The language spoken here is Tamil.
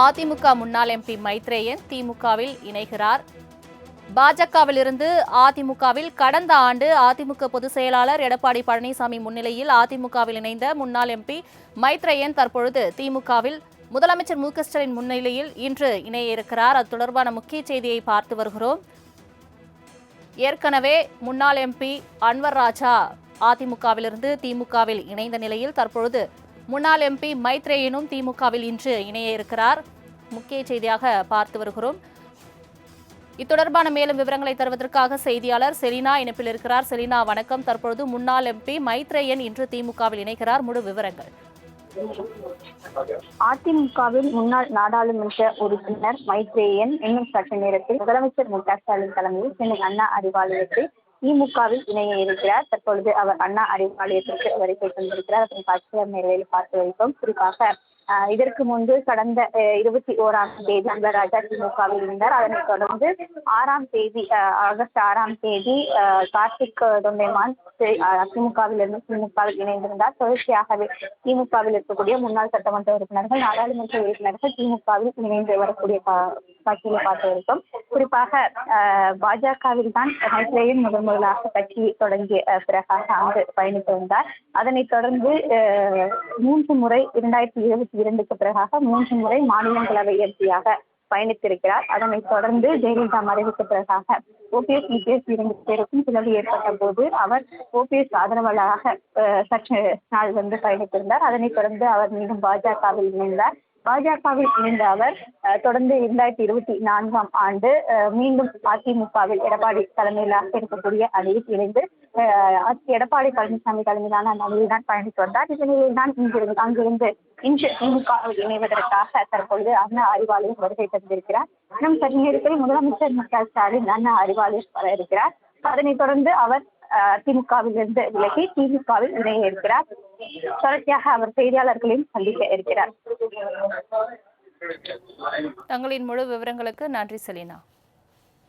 அதிமுக முன்னாள் எம்பி மைத்ரேயன் திமுகவில் இணைகிறார். பாஜகவிலிருந்து அதிமுகவில் கடந்த ஆண்டு அதிமுக பொதுச் செயலாளர் எடப்பாடி பழனிசாமி முன்னிலையில் அதிமுகவில் இணைந்த முன்னாள் எம்பி மைத்ரேயன் தற்பொழுது திமுகவில் முதலமைச்சர் மு ஸ்டாலின் முன்னிலையில் இன்று இணைய இருக்கிறார் அது தொடர்பான முக்கிய செய்தியை பார்த்து வருகிறோம். ஏற்கனவே முன்னாள் எம்பி அன்வர் ராஜா அதிமுகவிலிருந்து திமுகவில் இணைந்த நிலையில் தற்பொழுது முன்னாள் எம்பி மைத்ரேயனும் திமுகவில் இன்று இணைய இருக்கிறார். முக்கிய செய்தியாக பார்த்து வருகிறோம். இத்தொடர்பான மேலும் விவரங்களை தருவதற்காக செய்தியாளர் செலினா இணைப்பில் இருக்கிறார். செலினா வணக்கம். தற்பொழுது முன்னாள் எம்பி மைத்ரேயன் இன்று திமுகவில் இணைகிறார். முழு விவரங்கள். அதிமுகவில் முன்னாள் நாடாளுமன்ற உறுப்பினர் மைத்ரேயன் இன்னும் சற்று நேரத்தில் முதலமைச்சர் மு க ஸ்டாலின் தலைமையில் சென்னை அண்ணா அறிவாலயத்தில் திமுகவில் இணைய இருக்கிறார். தற்பொழுது அவர் அண்ணா அறிவாலயத்திற்கு வருகை தந்திருக்கிறார். அதன் காட்சிகள் நிலையில் பார்த்து வைப்போம். குறிப்பாக இதற்கு முன்பு கடந்த இருபத்தி ஓராம் தேதி அன்பராஜா திமுகவில் இருந்தார். அதனைத் தொடர்ந்து ஆறாம் தேதி ஆஹ், ஆகஸ்ட் ஆறாம் தேதி ஆஹ், கார்த்திக் தொண்டைமான் அதிமுகவிலிருந்து திமுகவில் இணைந்திருந்தார். தொடர்ச்சியாகவே திமுகவில் இருக்கக்கூடிய முன்னாள் சட்டமன்ற உறுப்பினர்கள் நாடாளுமன்ற உறுப்பினர்கள் திமுகவில் இணைந்து வரக்கூடிய கா- காட்சிகளை குறிப்பாக பாஜகவில் தான் மைத்ரேயன் முதன் முதலாக கட்சி தொடங்கிய பிறகாக அங்கு பயணித்து வந்தார் அதனைத் தொடர்ந்து மூன்று முறை இரண்டாயிரத்தி இருபத்தி இரண்டுக்கு பிறகாக மூன்று முறை மாநிலங்களவை எம்பியாக பயணித்திருக்கிறார். அதனைத் தொடர்ந்து ஜெயலலிதா மறைவுக்கு பிறகாக ஓபிஎஸ் இபிஎஸ் இரண்டு பேருக்கும் பிளவு ஏற்பட்ட போது அவர் ஓபிஎஸ் ஆதரவாளராக அஹ், சற்று நாள் வந்து பயணித்திருந்தார். அதனைத் தொடர்ந்து அவர் மீண்டும் பாஜகவில் இணைந்தார். பாஜகவில் இணைந்த அவர் தொடர்ந்து இரண்டாயிரத்தி இருபத்தி நான்காம் ஆண்டு மீண்டும் அதிமுகவில் எடப்பாடி தலைமையிலாக இருக்கக்கூடிய அணியில் இணைந்து எடப்பாடி பழனிசாமி தலைமையிலான அந்த அணியில் தான் பயணித்து வந்தார். இதனிடையில் தான் இங்கிருந்து அங்கிருந்து இன்று திமுகவில் இணைவதற்காக தற்பொழுது அண்ணா அறிவாலயம் வருகை தந்திருக்கிறார். இன்னும் சற்று நேரத்தில் முதலமைச்சர் மு க ஸ்டாலின் அண்ணா அறிவாலயம் வர இருக்கிறார். அதனைத் தொடர்ந்து அவர் திமுகவிலிருந்து விலகி திமுகவில் இணைய இருக்கிறார் தொடர்ச்சியாக அவர் செய்தியாளர்களையும் சந்திக்க இருக்கிறார். தங்களின் முழு விவரங்களுக்கு நன்றி செலினா.